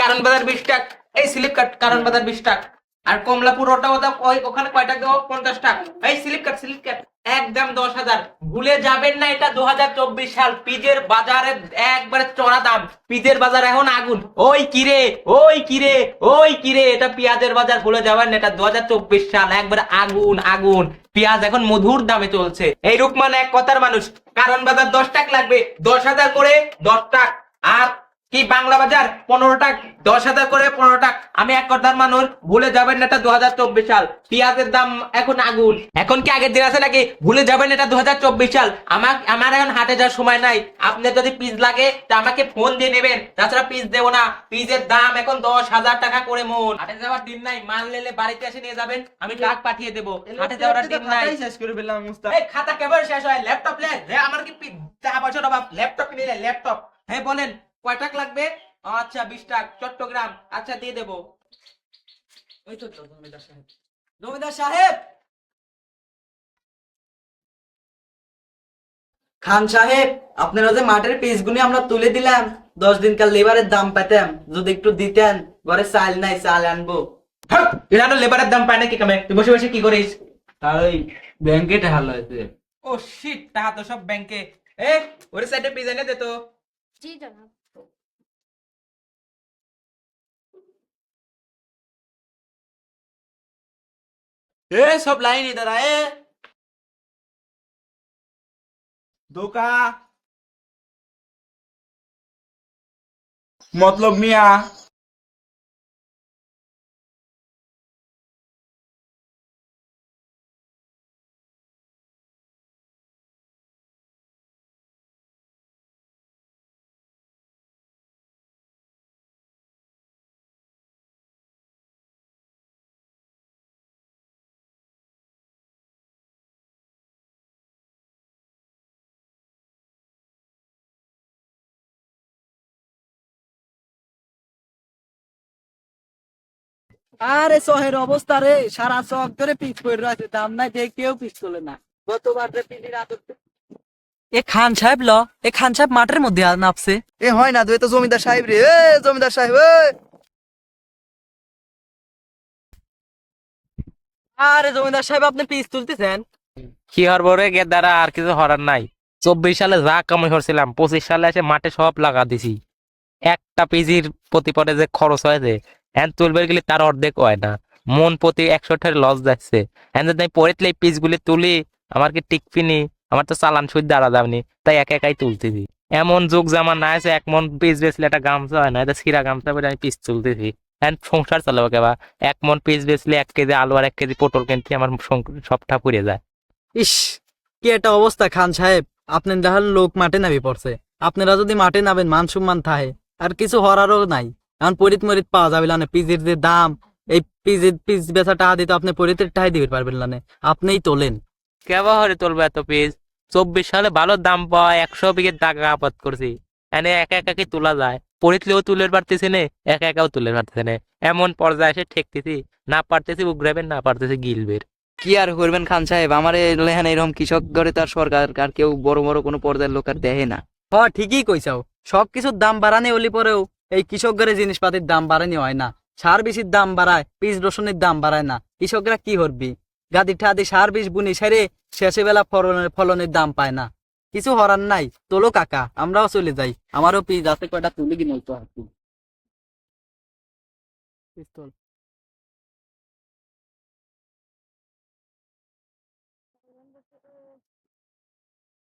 কারণ বাজার বিশ টাকা, এই স্লিপ কাট কারণ বাজার বিশ টাকা। আর কমলাপুর ওটা ওটা ওখানে কয় টাকা দেবো পঞ্চাশ টাকা। এই স্লিপ কাট স্লিপ কাট একদম দশ হাজার। ভুলে যাবেন না এটা দু হাজার চব্বিশ সাল, পিজের বাজারে একবারে চড়া দাম। পিজের বাজার এখন আগুন। ওই কিরে ওই কিরে ওই কিরে এটা পেঁয়াজের বাজার, ভুলে যাবেন না এটা দু হাজার চব্বিশ সাল, একবারে আগুন আগুন। পেঁয়াজ এখন মধুর দামে চলছে। এই রূপমান এক কথার মানুষ, কারণ বাজার দশ টাকা লাগবে, দশ হাজার করে দশ টাকা। আর কি বাংলা বাজার পনেরো টাকা দশ হাজার করে পনেরো টাকা আমি এক কথার মানুষ ভুলে যাবেন এটা দু হাজার চব্বিশ সাল। পেঁয়াজের দাম এখন আগুন। এখন কি আগের দিন আছে নাকি? ভুলে যাবেন এটা দু হাজার চব্বিশ সাল। আমার আমার এখন হাটে যাওয়ার সময় নাই। আপনার যদি পিস লাগে তা আমাকে ফোন দিয়ে নেবেন। তাছাড়া পিস দেবো না। পিসের দাম এখন দশ হাজার টাকা করে মন হাটে যাওয়ার দিন নাই। মাল নিলে বাড়িতে এসে নিয়ে যাবেন। আমি ট্রাক পাঠিয়ে দেবো। হাটে যাওয়ার দিন নাই। শেষ করে ফেললাম এই খাতা কেবল শেষ হয়। ল্যাপটপ লে আমার কি পি- টাকা পয়সা অভাব ল্যাপটপ কিনে ল্যাপটপ। হ্যাঁ বলেন। কয় টাকা লাগবে? আচ্ছা বিশ টাকা। চট্টগ্রাম। আচ্ছা দিয়ে দেবো। ওই তো জমিদার সাহেব। জমিদার সাহেব! খান সাহেব আপনারা যে মাঠের পিসগুলি আমরা তুলে দিলাম দশ দিনকার লেবারের দাম পেতাম। যদি একটু দিতেন ঘরে চাল নাই চাল আনব। এরা তো লেবারের দাম পায় না কি কামে? তুই বসে বসে কি করিস? তাই ব্যাংকে টাকা লয়েছে ও শিট টাকা তো সব ব্যাংকে। এ ওর সাইডে পিজা এনে দে তো। জি জনাব। ए सब लाइन इधर आए। धोखा। मतलब मिया। আরে শহের অবস্থা রে সারা চক ধরে পিচ করে রয়েছে দাম নাই দেখে কেউ পিচ তোলে না। গতবার রে আদর এ খান সাহেব ল এ খান সাহেব মাঠের মধ্যে আর নাপছে। এ হয় না তুই তো জমিদার সাহেব রে এ জমিদার সাহেব আরে জমিদার সাহেব আপনি পিস তুলতেছেন? কি হরবো রে গেদারা আর কিছু হরার নাই। চব্বিশ সালে যা কামাই করছিলাম পঁচিশ সালে এসে মাঠে সব লাগা দিছি। একটা পিজির প্রতি পরে যে খরচ হয়েছে হ্যান তুলবে গেলে তার অর্ধেক হয় না। মন প্রতি একশো ঠের লস যাচ্ছে। হ্যান যদি আমি পরেতলে পিস গুলি তুলি, আমার কি টিকপিনি আমার তো চালান সুদ দাঁড়া যাবনি তাই একা একাই তুলতেছি এমন যুগ জামান না আছে, এক মন পিস বেচলে একটা গামছা হয় না, এটা ছিঁড়া গামছা বলে আমি পিস তুলতেছি হ্যান সংসার চালাবো কেবা। এক মন পিস বেচলে এক কেজি আলু আর এক কেজি পটল কিনতে আমার সবটা পুড়ে যায়। ইস, কি একটা অবস্থা খান সাহেব। আপনি দেখাল লোক মাঠে নামি পড়ছে। আপনারা যদি মাঠে নামেন, মান সম্মান থাহে। আর কিছু হরারও নাই। এখন পরিত মরিত পাওয়া যাবে না পিজের যে দাম এই পিজের পিস বেচা টাকা দিতে আপনি পরিতের টাকা দিতে পারবেন না আপনিই তোলেন। কেবা হরে এত পিস চব্বিশ সালে ভালো দাম পাওয়া একশো বিঘে টাকা আপাত করছি। এনে একা একা কি তোলা যায়? পড়িতলেও তুলে পারতেছি নে একা একাও তুলে পারতেছে না। এমন পর্যায়ে এসে ঠেকতেছি না পারতেছি উগ্রাবেন না পারতেছি গিলবের। কি আর করবেন খান সাহেব? আমার লেহান এরকম কৃষক ধরে তার সরকার আর কেউ বড় বড় কোনো পর্যায়ের লোক আর দেখে না। হ ঠিকই কইছাও। সব কিছুর দাম বাড়ানি হলি পরেও। এই কৃষকদের জিনিসপাতির দাম বাড়ানি হয় না। সার বিষির দাম বাড়ায় পিস রসুনের দাম বাড়ায় না। কৃষকরা কি করবি? গাদি ঠাদি সার বিষ বুনি সেরে শেষে বেলা ফলনের ফলনের দাম পায় না। কিছু হরার নাই। তোলো কাকা, আমরাও চলে যাই। আমারও পিস আছে কয়টা তুলে কিনতো আর কি